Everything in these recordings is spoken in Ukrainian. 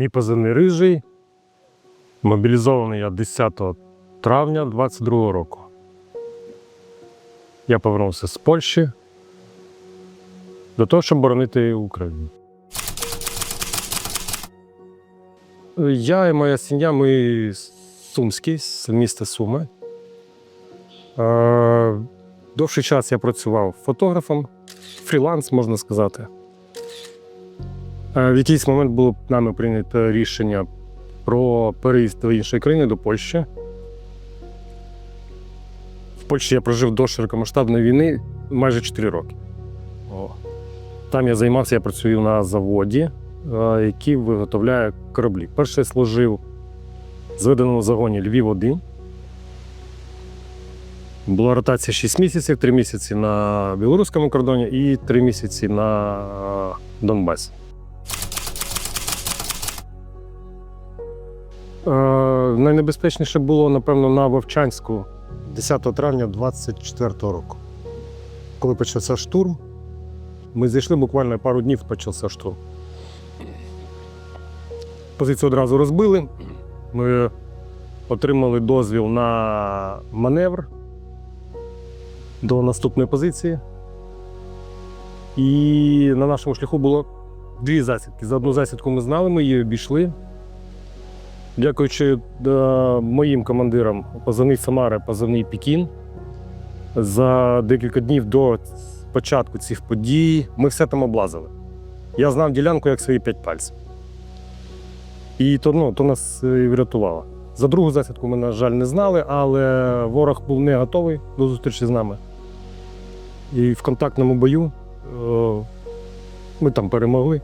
Мій позивний рижий. Мобілізований я 10 травня 22 року. Я повернувся з Польщі для того, щоб боронити Україну. Я і моя сім'я, ми сумські, з міста Суми. Довший час я працював фотографом, фріланс, можна сказати. Е, В якийсь момент було нами прийнято рішення про переїзд до іншої країни, до Польщі. В Польщі я прожив до широкомасштабної війни майже 4 роки. О. Там я займався, я працюю на заводі, е, який виготовляє кораблі. Перше служив в зведеному загоні Львів 1 Була ротація 6 місяців, 3 місяці на білоруському кордоні і 3 місяці на е, Донбасі. Е, найнебезпечніше було, напевно, на Вовчанську 10 травня 24 року. Коли почався штурм, ми зайшли буквально пару днів почався штурм. Позицію одразу розбили. Ми отримали дозвіл на маневр до наступної позиції. І на нашому шляху було дві засідки. За одну засідку ми знали, ми її обійшли. Дякуючи е, моїм командирам, позивний Самара, позивний Пікін, за декілька днів до початку цих подій ми все там облазили. Я знав ділянку як свої п'ять пальців. І то, ну, то нас е, і врятувало. За другу засідку ми, на жаль, не знали, але ворог був не готовий до зустрічі з нами. І в контактному бою е, ми там перемогли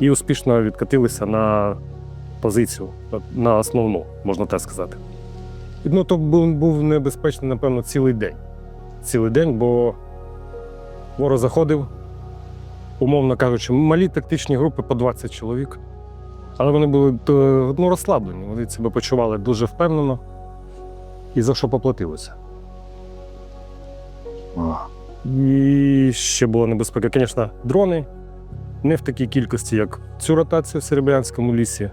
і успішно відкатилися на позицію, на основну, можна так сказати. Ну, то був, був небезпечний, напевно, цілий день. Цілий день, бо ворог заходив, умовно кажучи, малі тактичні групи по 20 чоловік. Але вони були е, ну, розслаблені, вони себе почували дуже впевнено і за що поплатилося. І ще була небезпека, звісно, дрони. Не в такій кількості, як цю ротацію в Серебрянському лісі.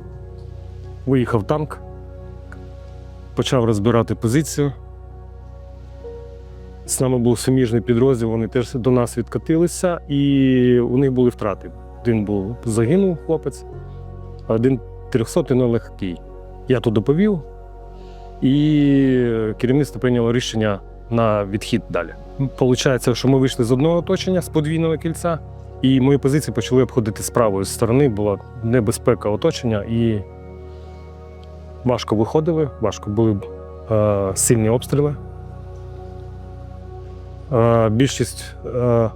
Виїхав танк, почав розбирати позицію. З нами був суміжний підрозділ, вони теж до нас відкатилися, і у них були втрати. Один був загинув хлопець, а один трьохсотий но легкий. Я туди повів, і керівництво прийняло рішення на відхід далі. Получається, що ми вийшли з одного оточення з подвійного кільця, і мої позиції почали обходити з правої сторони. Була небезпека оточення, і важко виходили, важко були е, сильні обстріли. Е, більшість е,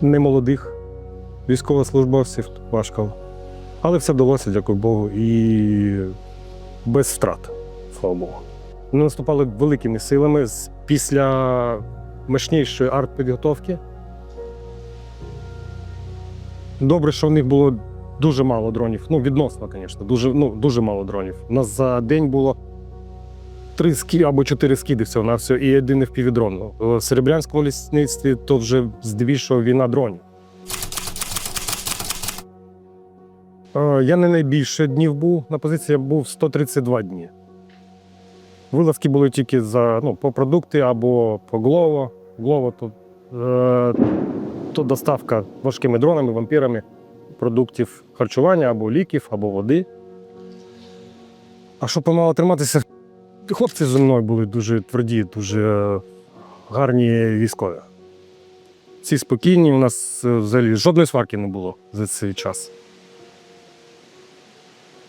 немолодих військовослужбовців важко. Але все вдалося, дякую Богу, і без втрат, слава Богу. Вони наступали великими силами після мощнішої артпідготовки. Добре, що в них було дуже мало дронів. Ну, відносно, звісно, дуже, ну, дуже мало дронів. У нас за день було три ски або чотири скиди всього на все, і один впівдрон. В Серебрянському лісництві то вже здебільшого війна дронів. Е, Я не найбільше днів був на позиції, був 132 дні. Вилазки були тільки за, ну, по продукти або по Глово. Глово то, е, то доставка важкими дронами, вампірами продуктів харчування або ліків, або води. А щоб помало триматися, хлопці зі мною були дуже тверді, дуже гарні військові. Всі спокійні, у нас е, взагалі жодної сварки не було за цей час.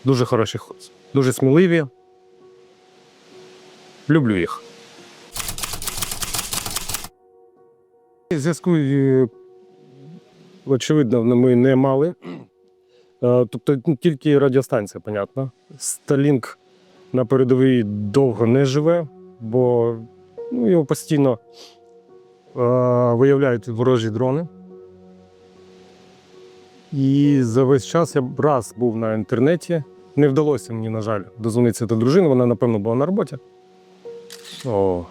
Дуже хороші хлопці, дуже сміливі. Люблю їх. Зв'язку, е, очевидно, ми не мали. Е, Тобто ну, тільки радіостанція, понятно. Сталінк на передовій довго не живе, бо ну, його постійно е, виявляють ворожі дрони. І за весь час я раз був на інтернеті. Не вдалося мені, на жаль, дозвонитися до дружини, вона, напевно, була на роботі. О.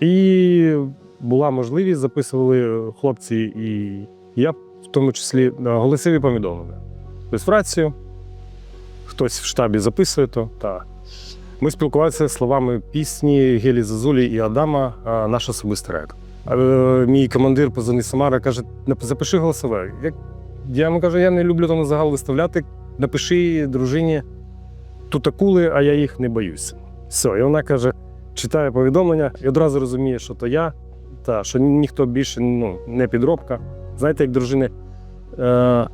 І була можливість, записували хлопці і я, в тому числі, голосові повідомлення. Тобто в рацію хтось в штабі записує то. Та. Ми спілкувалися словами пісні Гелі Зазулі і Адама наш особистий райд. Е, мій командир позивний Самара каже: запиши голосове. Я йому кажу, я не люблю там загал виставляти. Напиши дружині тут акули, а я їх не боюся. Все, і вона каже: читає повідомлення і одразу розуміє, що то я, та що ніхто більше ну, не підробка. Знаєте, як дружини е,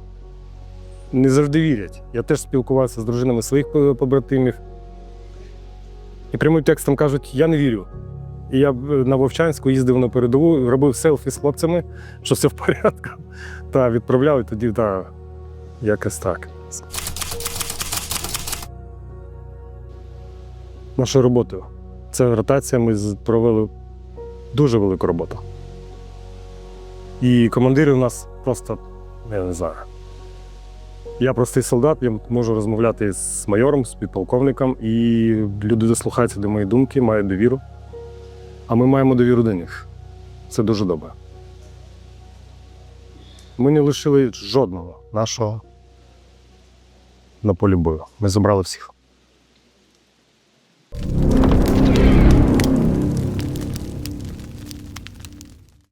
не завжди вірять. Я теж спілкувався з дружинами своїх побратимів. І прямим текстом кажуть: я не вірю. І я е, на Вовчанську їздив на передову, робив селфі з хлопцями, що все в порядку. Та відправляв, і тоді та, якось так. Наша робота. Це ротація. Ми провели дуже велику роботу. І командири у нас просто, я не знаю. Я простий солдат, я можу розмовляти з майором, з підполковником, і люди дослухаються до моєї думки, мають довіру. А ми маємо довіру до них. Це дуже добре. Ми не лишили жодного нашого на полі бою. Ми забрали всіх.